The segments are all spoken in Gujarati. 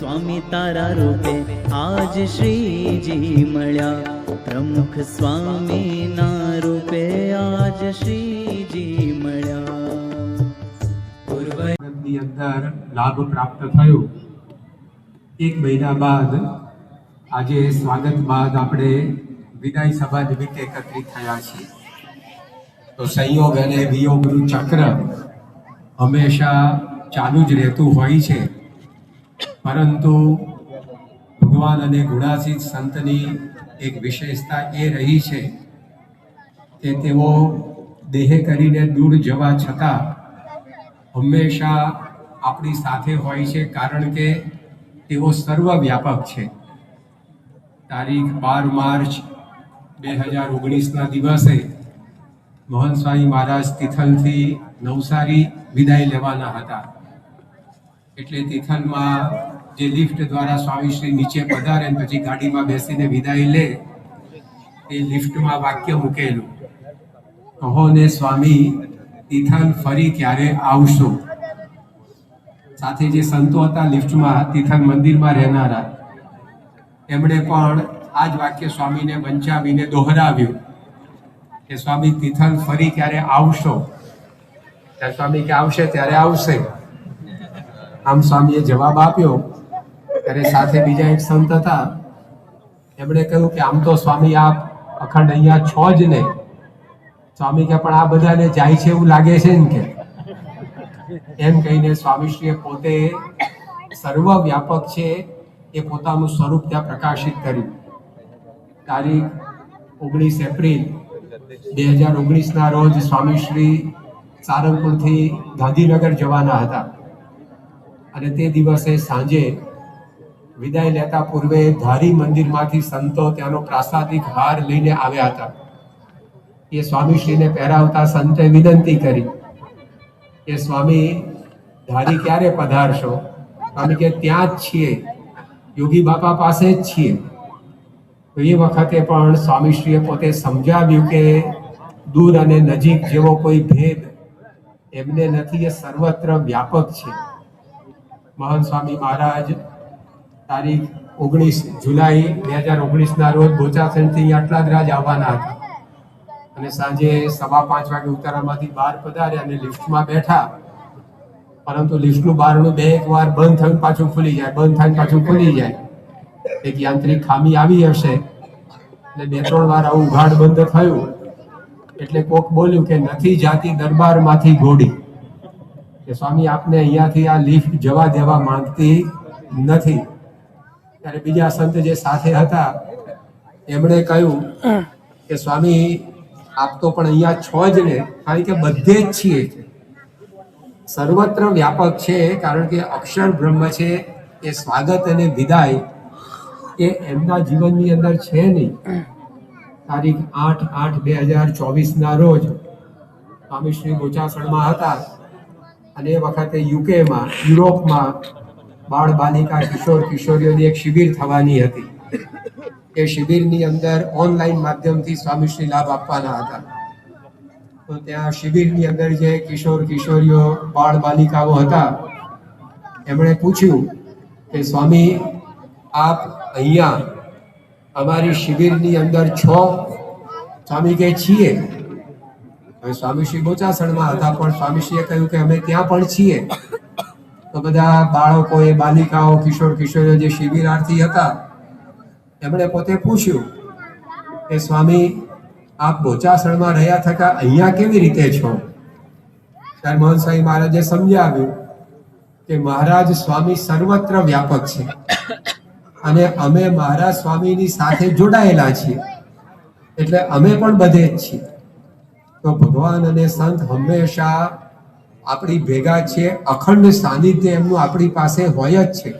સ્વામી તારા રૂપે આજ શ્રીજી મળ્યા. પ્રમુખ સ્વામીના રૂપે આજ શ્રીજી મળ્યા. ની અંદર લાભ પ્રાપ્ત થયો. એક મહિના બાદ, આજે સ્વાગત બાદ આપણે વિદાય સભા નિમિત્તે એકત્રિત થયા છીએ. તો સંયોગ અને વિયોગનું ચક્ર હંમેશા ચાલુ જ રહેતું હોય છે. પરંતુ ભગવાન અને ગુણાતીત સંતની એક વિશેષતા એ રહી છે કે તેઓ દેહ કરીને દૂર જવા છતાં હંમેશા આપણી સાથે હોય છે કારણ કે તેઓ સર્વવ્યાપક છે. તારીખ બાર માર્ચ બે હજાર ઓગણીસના દિવસે મોહન સ્વામી મહારાજ તિથલથી નવસારી વિદાય લેવાના હતા. એટલે તિથલમાં જે લિફ્ટ દ્વારા સ્વામીશ્રી નીચે પધારે પછી ગાડીમાં બેસીને વિદાય લે, એ લિફ્ટમાં વાક્ય મૂકેલું. કહો ને સ્વામી, તિથલ ફરી ક્યારે આવશો? સાથે જે સંતો હતા લિફ્ટમાં તિથલ મંદિરમાં રહેનારા, એમણે પણ આ જ વાક્ય સ્વામીને વંચાવીને દોહરાવ્યું કે, સ્વામી, તિથલ ફરી ક્યારે આવશો? ત્યારે સ્વામી કે, આવશે, ત્યારે આવશે. આમ સ્વામીએ જવાબ આપ્યો ત્યારે સાથે બીજા એક સંત હતા. એમણે કહ્યું કે, આમ તો સ્વામી આપ અખંડ અહીંયા છો જ ને. સ્વામી કે, પણ આ બધાને જાય છે એવું લાગે છે ને કે. એમ કહીને સ્વામીશ્રીએ પોતે સર્વવ્યાપક છે એ પોતાનું સ્વરૂપ ત્યાં પ્રકાશિત કર્યું. તારીખ ઓગણીસ એપ્રિલ બે હજાર ઓગણીસના રોજ સ્વામીશ્રી સારંગપુરથી ગાંધીનગર જવાના હતા. અને તે દિવસે સાંજે વિદાય લેતા પૂર્વે ધારી મંદિરમાંથી સંતો ત્યાંનો પ્રાસાદિક હાર લઈને આવ્યા હતા. એ સ્વામીશ્રીને પહેરાવતા સંતે વિનંતી કરી. કે સ્વામી, ધારી ક્યારે પધારશો? સ્વામી કે ત્યાં જ છીએ. યોગી બાપા પાસે જ છીએ. તો એ વખતે પણ સ્વામીશ્રીએ પોતે સમજાવ્યું કે દૂર અને નજીક જેવો કોઈ ભેદ એમને નથી, એ સર્વત્ર વ્યાપક છે. મહાન સ્વામી મહારાજ તારીખ ઓગણીસ જુલાઈ બે હજાર ઓગણીસના રોજ બોચાસણથી આટલા જ રાજ આવવાના હતા. અને સાંજે સવા પાંચ વાગે ઉતારામાંથી બહાર પધાર્યા અને લિફ્ટમાં બેઠા. પરંતુ લિફ્ટનું બારણું બે એક વાર બંધ થયું પાછું ખુલી જાય. બંધ થઈને પાછું ખુલી જાય. એક યાંત્રિક ખામી આવી હશે. એટલે બે ત્રણ વાર આવું ઉઘાડ બંધ થયું. એટલે કોક બોલ્યું કે નથી જાતી દરબારમાંથી ઘોડી. કે સ્વામી, આપને અહીંયાથી આ લિફ્ટ જવા દેવા માંગતી નથી. ત્યારે બીજા સંત જે સાથે હતા એમણે કહ્યું કે સ્વામી આપ તો પણ અહીંયા છો જ ને કારણ કે બધે જ છીએ સર્વત્ર વ્યાપક છે કારણ કે અક્ષર બ્રહ્મ છે એ સ્વાગત અને વિદાય એ એમના જીવનની અંદર છે નહીં. તારીખ આઠ આઠ બે હજાર ચોવીસના રોજ સ્વામી શ્રી ગોચાસણમાં હતા અને એ વખતે યુકેમાં યુરોપમાં બાળ બાલિકા કિશોર કિશોરીઓની એક શિબિર થવાની હતી. એ શિબિરની અંદર ઓનલાઈન માધ્યમથી સ્વામીશ્રી લાભ આપવાના હતા. તો ત્યાં શિબિરની અંદર જે કિશોર કિશોરીઓ, બાળ બાલિકાઓ હતા, એમણે પૂછ્યું કે, સ્વામી, આપ અહીંયા અમારી શિબિરની અંદર છો? સ્વામી કે, છીએ. સ્વામીશ્રી બોચાસણમાં હતા, પણ સ્વામીશ્રીએ કહ્યું કે, અમે ત્યાં પણ છીએ. તો બધા બાળકો એ બાલિકાઓ, કિશોર, કિશોરીઓ જે શિબિરાર્થી હતા, એમણે પોતે પૂછ્યું કે, સ્વામી, આપ બોચાસણમાં રહ્યા થતા અહીંયા કેવી રીતે છો? ત્યારે મોહન સ્વામી મહારાજે સમજાવ્યું કે, મહારાજ, સ્વામી સર્વત્ર વ્યાપક છે અને અમે મહારાજ સ્વામીની સાથે જોડાયેલા છીએ. એટલે અમે પણ બધે જ છીએ. તો ભગવાન અને સંત હંમેશા આપણી ભેગા છે અખંડ સાનિધ્ય એમનું આપણી પાસે હોય જ છે.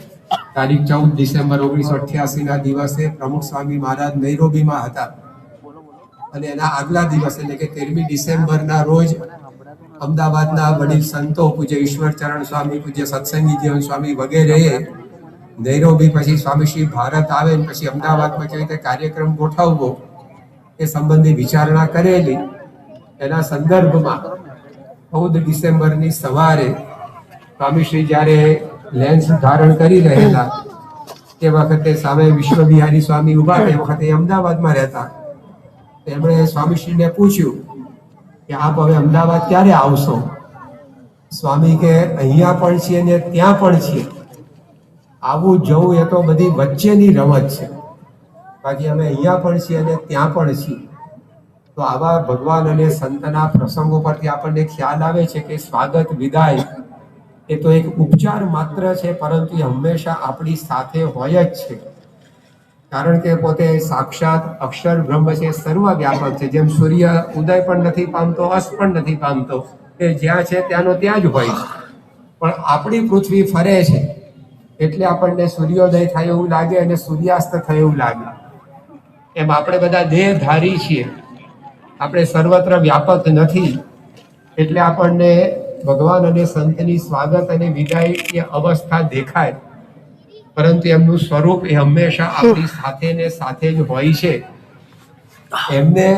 તારીખ ચૌદ ડિસેમ્બર ઓગણીસો અઠ્યાસી ના દિવસે પ્રમુખ સ્વામી મહારાજ નૈરોબીમાં હતા. અને એના આગલા દિવસ, એટલે કે તેરમી ડિસેમ્બરના રોજ અમદાવાદના વડીલ સંતો, પૂજ્ય ઈશ્વરચરણ સ્વામી, પૂજ્ય સત્સંગી જીવન સ્વામી વગેરે નૈરોબી પછી સ્વામી શ્રી ભારત આવે ને પછી અમદાવાદમાં કેવી રીતે કાર્યક્રમ ગોઠવવો એ સંબંધી વિચારણા કરેલી. એના સંદર્ભમાં ચૌદ ડિસેમ્બરની સવારે સ્વામીશ્રી જ્યારે લેન્સ ધારણ કરી રહેલા, તે વખતે સામે વિશ્વ બિહારી સ્વામી ઊભા તે વખતે અમદાવાદમાં રહેતા. તેમણે સ્વામીશ્રીને પૂછ્યું કે, આપ હવે અમદાવાદ ક્યારે આવશો? સ્વામી કે, અહીંયા પણ છીએ ને ત્યાં પણ છીએ. આવું જવું એ તો બધી વચ્ચેની રમત છે. બાકી અમે અહીંયા પણ છીએ અને ત્યાં પણ છીએ. તો આવા ભગવાન અને સંતના પ્રસંગો પરથી આપણને ખ્યાલ આવે છે કે સ્વાગત વિદાય એ તો એક ઉપચાર માત્ર છે, પરંતુ એ હંમેશા આપણી સાથે હોય જ છે. કારણ કે પોતે સાક્ષાત અક્ષર બ્રહ્મ છે સર્વ વ્યાપક છે. જેમ સૂર્ય ઉદય પણ નથી પામતો, અસ્ત પણ નથી પામતો, એ જ્યાં છે ત્યાંનો ત્યાં જ હોય છે. પણ આપણી પૃથ્વી ફરે છે, એટલે આપણને સૂર્યોદય થાય એવું લાગે અને સૂર્યાસ્ત થાય એવું લાગે. એમ આપણે બધા દેહધારી છીએ. આપણે સર્વત્ર વ્યાપક નથી એટલે આપણને ભગવાન અને સંતની સ્વાગત અને વિદાય એ અવસ્થા દેખાય. પરંતુ એમનું સ્વરૂપ એ હંમેશા આપણી સાથે ને સાથે જ હોય છે. એમને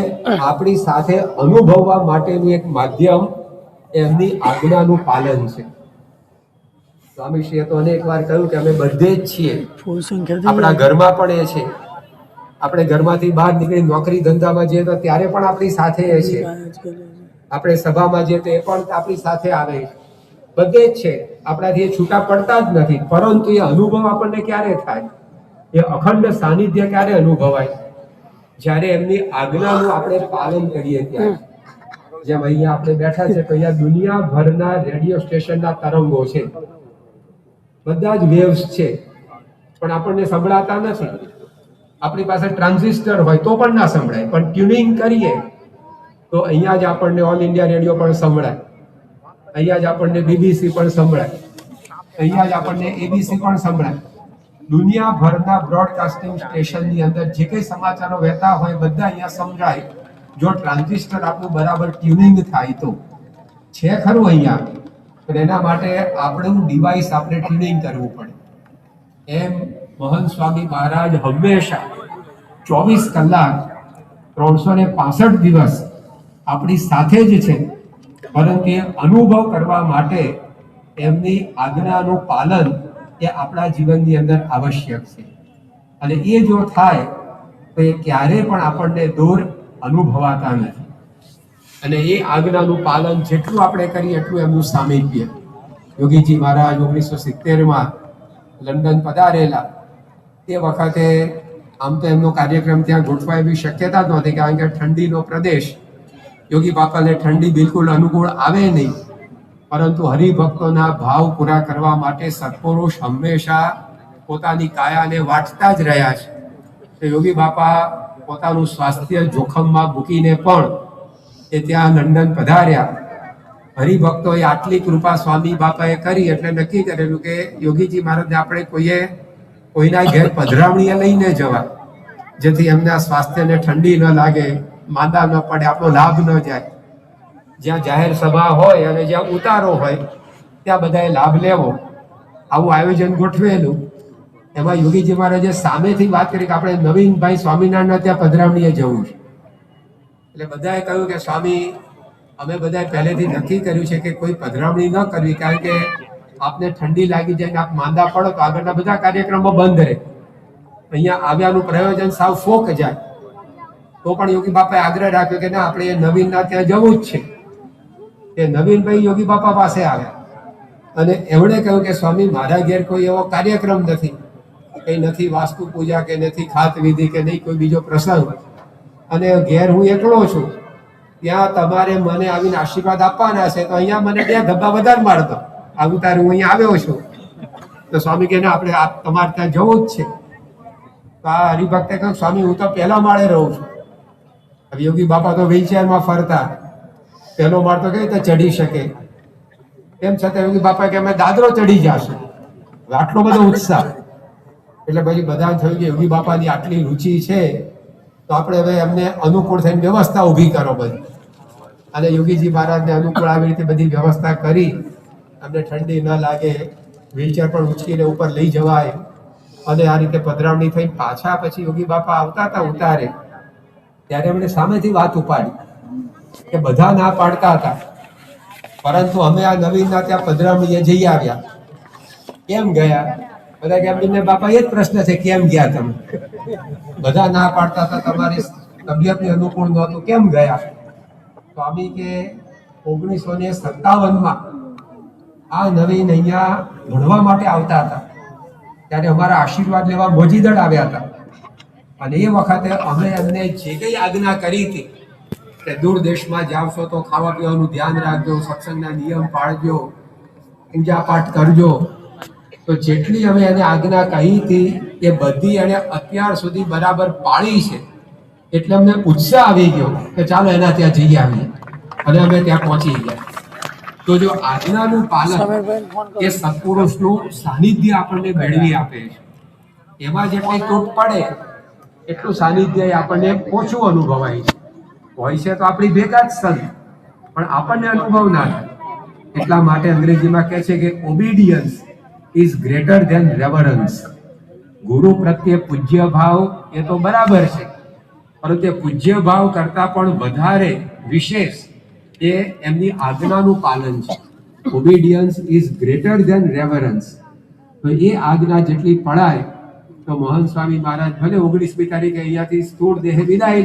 આપણી સાથે અનુભવવા માટેનું એક માધ્યમ એમની આજ્ઞાનું પાલન છે. સ્વામીશ્રીએ તો અનેક વાર કહ્યું કે અમે બધે જ છીએ. આપણા ઘરમાં પણ એ છે. આપણે ઘરમાંથી બહાર નીકળી નોકરી ધંધામાં જઈએ તો ત્યારે પણ આપણી સાથે એ છે. આપણે સભામાં જઈએ તો એ પણ આપણી સાથે આવે છે. બધે જ છે. આપણાથી એ છૂટા પડતા જ નથી. પરંતુ એ અનુભવ આપણને ક્યારે થાય? એ અખંડ સાનિધ્ય ક્યારે અનુભવાય? જ્યારે એમની આજ્ઞાનું આપણે પાલન કરીએ ત્યારે. જેમ અહીંયા આપણે બેઠા છે તો અહીંયા દુનિયાભરના રેડિયો સ્ટેશનના તરંગો છે. બધા જ વેવ્સ છે. પણ આપણને સંભળાતા નથી. આપણી પાસે ટ્રાન્ઝિસ્ટર હોય તો પણ ના સંભળાય, પણ ટ્યુનિંગ કરીએ તો અહીંયા જ આપણને ઓલ ઇન્ડિયા રેડિયો પણ સંભળાય. અહીંયા જ આપણને બીબીસી પણ સંભળાય. અહીંયા જ આપણને એબીસી પણ સંભળાય. દુનિયાભરના બ્રોડકાસ્ટિંગ સ્ટેશનની અંદર જે કંઈ સમાચારો વહેતા હોય બધા અહીંયા સંભળાય. જો ટ્રાન્ઝિસ્ટર આપણું બરાબર ટ્યુનિંગ થાય તો. છે ખરું અહીંયા, પણ એના માટે આપણું ડિવાઇસ આપણે ટ્યુનિંગ કરવું પડે. એમ મહંત સ્વામી મહારાજ હંમેશા ચોવીસ કલાક ત્રણસો ને પાસઠ દિવસ આપણી સાથે જ છે. પરંતુ એ અનુભવ કરવા માટે એમની આજ્ઞાનું પાલન એ આપણા જીવનની અંદર આવશ્યક છે. અને એ જો થાય, તો એ ક્યારે પણ આપણને દૂર અનુભવાતા નથી. અને એ આજ્ઞાનું પાલન જેટલું આપણે કરીએ, એટલું એમનું સામીપ્ય. યોગીજી મહારાજ ઓગણીસો સિત્તેરમાં લંડન પધારેલા તે વખતે આમ તો એમનો કાર્યક્રમ ત્યાં ગોઠવાય એવી શક્યતા જ નહોતી, કારણ કે ઠંડીનો પ્રદેશ, યોગી બાપાને ઠંડી બિલકુલ અનુકૂળ આવે નહીં. પરંતુ હરિભક્તોના ભાવ પૂરા કરવા માટે સત્પુરુષ હંમેશા પોતાની કાયાને વાટતા જ રહ્યા છે. તો યોગી બાપા પોતાનું સ્વાસ્થ્ય જોખમમાં મૂકીને પણ એ ત્યાં લંડન પધાર્યા. હરિભક્તોએ આટલી કૃપા સ્વામી બાપાએ કરી એટલે નક્કી કરેલું કે, યોગીજી મહારાજને આપણે કોઈએ કોઈના ઘેર પધરામણીએ લઈને જવા જેથી એમના સ્વાસ્થ્યને ઠંડી ન લાગે, માંદા ન પડે, આપણો લાભ ન જાય. જ્યાં જાહેર સભા હોય અને જ્યાં ઉતારો હોય, ત્યાં બધાએ લાભ લેવો. આવું આયોજન ગોઠવેલું. એમાં યોગીજી મહારાજે સામેથી વાત કરી કે આપણે નવીનભાઈ સ્વામિનારાયણના ત્યાં પધરામણીએ જવું છે. એટલે બધાએ કહ્યું કે સ્વામી, અમે બધાએ પહેલેથી નક્કી કર્યું છે કે કોઈ પધરામણી ન કરવી, કારણ કે આપને ઠંડી લાગી જાય ને આપ માંદા પડો તો આગળના બધા કાર્યક્રમો બંધ રહે. અહીંયા આવ્યાનું પ્રયોજન સાવ ફોક જાય. તો પણ યોગી બાપાએ આગ્રહ રાખ્યો કે ના, આપણે એ નવીનના ત્યાં જવું જ છે. એ નવીનભાઈ યોગી બાપા પાસે આવ્યા. અને એમણે કહ્યું કે સ્વામી, મારા ઘેર કોઈ એવો કાર્યક્રમ નથી. કઈ નથી વાસ્તુ પૂજા કે નથી ખાત વિધિ કે નહીં, કોઈ બીજો પ્રસંગ. અને ઘેર હું એકલો છું. ત્યાં તમારે મને આવીને આશીર્વાદ આપવાના છે, તો અહીંયા મને બે ધબ્બા વધારે મારતો. આવું તારે હું અહીંયા આવ્યો છું. તો સ્વામી કે ના, આપણે આ તમારે ત્યાં જવું જ છે. તો આ હરિભક્તે કહ્યું, સ્વામી, હું તો પહેલા માળે રહું છું. હવે યોગી બાપા તો વ્હીલચેરમાં ફરતા. પહેલો માળ તો કઈ રીતે ચડી શકે? તેમ છતાં યોગી બાપા કે અમે દાદરો ચડી જશું. આટલો બધો ઉત્સાહ. એટલે પછી બધા થયું કે યોગી બાપાની આટલી રુચિ છે, તો આપણે હવે એમને અનુકૂળ થઈને વ્યવસ્થા ઊભી કરો બધી. અને યોગીજી મહારાજને અનુકૂળ આવી રીતે બધી વ્યવસ્થા કરી. અમને ઠંડી ન લાગે વ્હીલચેર પણ ઉચકીને ઉપર લઈ જવાય. અને આ રીતે પધરામણી થઈ પાછા પછી યોગી બાપા આવતા હતા ઉતારે. ત્યારે એમણે સામેથી વાત ઉપાડી કે બધા ના પાડતા હતા. પરંતુ અમે આ નવીનના ત્યાં પધરામણીએ જઈ આવ્યા. કેમ ગયા? બધા કે બાપા, એ જ પ્રશ્ન છે, કેમ ગયા તમે? બધા ના પાડતા હતા, તમારી તબિયતને અનુકૂળ નહોતું, કેમ ગયા? સ્વામી કે ઓગણીસો ને સત્તાવનમાં આ નવીન અહીંયા ભણવા માટે આવતા હતા. ત્યારે અમારા આશીર્વાદ લેવા મોજીદળ આવ્યા હતા. અને એ વખતે અમે એમને જે કંઈ આજ્ઞા કરી હતી કે દૂર દેશમાં જાવશો તો ખાવા પીવાનું ધ્યાન રાખજો, સત્સંગના નિયમ પાળજો, પૂજા પાઠ કરજો. તો જેટલી અમે એને આજ્ઞા કહી હતી, એ બધી એને અત્યાર સુધી બરાબર પાળી છે. એટલે અમને ઉત્સાહ આવી ગયો કે ચાલો એના ત્યાં જઈ આવીએ. અને અમે ત્યાં પહોંચી ગયા. તો જો આજ્ઞાનું પાલન એ સત્પુરુષનું સાનિધ્ય આપણને મેળવી આપે છે. એમાં જેટલી તૂટ પડે એટલું સાનિધ્ય આપણને ઓછું અનુભવાય છે. હોય છે તો આપણી ભેગા જ સંત પણ આપણને અનુભવ ના થાય. એટલા માટે અંગ્રેજીમાં કહે છે કે obedience is greater than reverence ગુરુ પ્રત્યે પૂજ્ય ભાવ એ તો બરાબર છે. પરંતુ એ પૂજ્ય ભાવ કરતા પણ વધારે વિશેષ એ એમની આજ્ઞાનું પાલન છે. Obedience is greater than reverence તો એ આજ્ઞા જેટલી પડાય તો મહંત સ્વામી મહારાજ ભલે ઓગણીસમી તારીખે અહીંયાથી સ્થૂળ દેહ વિદાય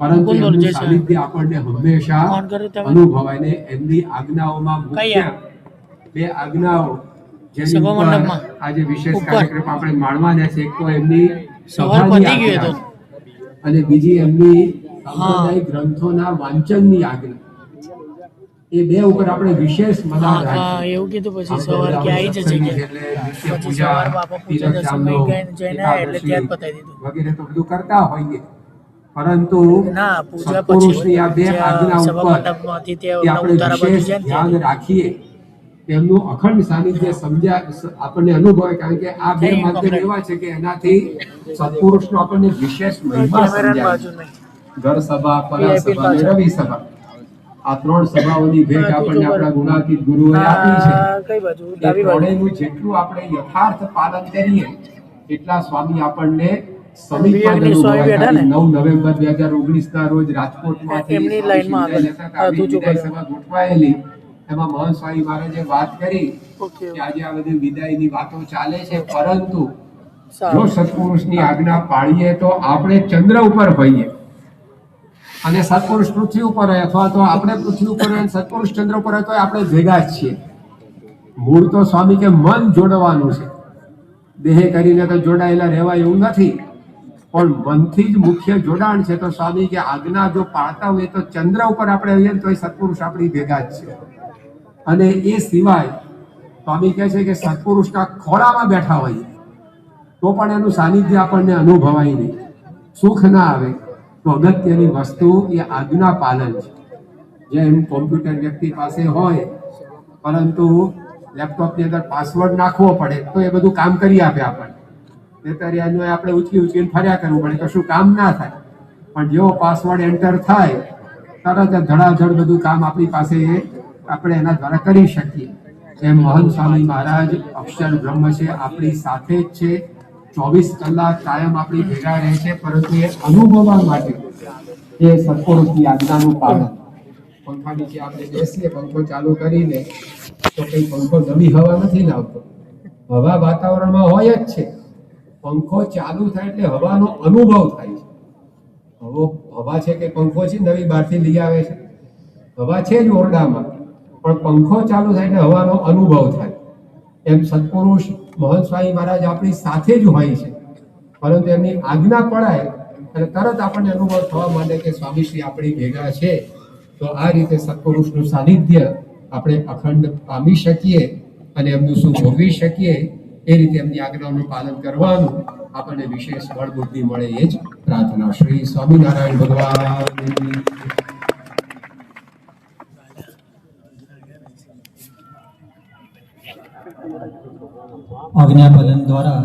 પરંતુ એમનું સાનિધ્ય આપણને હંમેશા? અનુભવાય ને એમની આજ્ઞાઓમાં મુખ્ય બે આજ્ઞાઓ જેની ઉપર આજે વિશેષ કાર્યક્રમ આપણે માણવાના છે. એક તો એમની સભાની અને બીજી એમની સાંપ્રદાયિક ગ્રંથોના વાંચનની આજ્ઞા. એ બે ઉપર આપણે વિશેષ હા હા એવું કીધું પછી સવાર કે આવી જશે કે એટલે પૂજા, બાપા પૂજા દર્શન જઈને એટલે ત્યાં પતાવી દીધું. વગેરે તો બધું કરતા હોઈએ. પરંતુ ના પૂજા પછી આ બે આજ્ઞા ઉપર આપણે વિશેષ ધ્યાન રાખીએ. તેમનું અખંડ સાનિધ્ય સમજ્યા આપણને અનુભવે કારણ કે આ બે માધ્યમ એવા છે કે એનાથી સત્પુરુષનો આપણને વિશેષ મહિમા સમજાય. ઘર સભા પર સભા રવિ સભા આ ત્રણ સભાઓની ભેટ આપણને આપણા ગુણાતીત ગુરુઓએ આપી છે. એ ત્રણેયનું જેટલું આપણે યથાર્થ પાલન કરીએ એટલા સ્વામી આપણને? નવ નવેમ્બર બે હજાર ઓગણીસ ના રોજ. સભા ગોઠવાયેલી. એમાં મહંત સ્વામી મહારાજે વાત કરી કે આજે આ બધી વિદાયની વાતો ચાલે છે પરંતુ જો સત્પુરુષની આજ્ઞા પાળીએ તો આપણે ચંદ્ર ઉપર હોઈએ. અને સત્પુરુષ પૃથ્વી ઉપર હોય અથવા તો આપણે પૃથ્વી ઉપર હોય સત્પુરુષ ચંદ્ર ઉપર હોય તો આપણે ભેગા જ છીએ. મૂળ તો સ્વામી કે મન જોડવાનું છે. દેહે કરીને તો જોડાયેલા રહેવાય એવું નથી. પણ મનથી જ મુખ્ય જોડાણ છે તો સ્વામી કે આજ્ઞા જો પાળતા હોય તો ચંદ્ર ઉપર આપણે ને તો એ સત્પુરુષ આપણી ભેગા જ છે અને એ સિવાય સ્વામી કહે છે કે સત્પુરુષના ખોળામાં બેઠા હોઈએ. તો પણ એનું સાનિધ્ય આપણને અનુભવાય નહીં. સુખ ના આવે. તો અગત્યની વસ્તુ એ આજ્ઞા પાલન છે. જેમ કોમ્પ્યુટર વ્યક્તિ પાસે હોય, પરંતુ લેપટોપની અંદર પાસવર્ડ નાખવો પડે, તો એ બધું કામ કરી આપે આપણને. નહીંતર એનું આપણે ઉચકી ઉચકીને ફર્યા કરવું પડે, કશું કામ ના થાય. પણ જેવો પાસવર્ડ એન્ટર થાય, તરત જ ધડાધડ બધું કામ આપણી પાસે આપણે એના દ્વારા કરી શકીએ. એમ મહંત સ્વામી મહારાજ અક્ષર બ્રહ્મ છે, આપણી સાથે જ છે. ચોવીસ કલાક કાયમ આપણી ભેગા રહે છે, પરંતુ એ અનુભવવા માટે એ સત્પુરુષની આજ્ઞાનું પાલન. પંખા નીચે આપણે બેસીએ, પંખો ચાલુ કરીને તો કઈ પંખો નવી હવા નથી લાવતો. હવા વાતાવરણમાં હોય જ છે. પંખો ચાલુ થાય એટલે હવાનો અનુભવ થાય છે. હવો હવા છે કે પંખો છે, નવી બહારથી લઈ આવે છે. હવા છે જ ઓરડામાં, પણ પંખો ચાલુ થાય એટલે હવાનો અનુભવ થાય. એમ સત્પુરુષ મોહન સ્વામી મહારાજ આપણી સાથે જ હોય છે. પરંતુ એમની આજ્ઞા પડાય અને તરત આપણને અનુભવ થવા માંડે કે સ્વામીશ્રી આપણી ભેગા છે. તો આ રીતે સત્પુરુષનું સાનિધ્ય આપણે અખંડ પામી શકીએ અને એમનું સુખ ભોગવી શકીએ એ રીતે એમની આજ્ઞાઓનું પાલન કરવાનું આપણને વિશેષ બળબુદ્ધિ મળે એ જ પ્રાર્થના. શ્રી સ્વામિનારાયણ ભગવાન. આજ્ઞાપાલન દ્વારા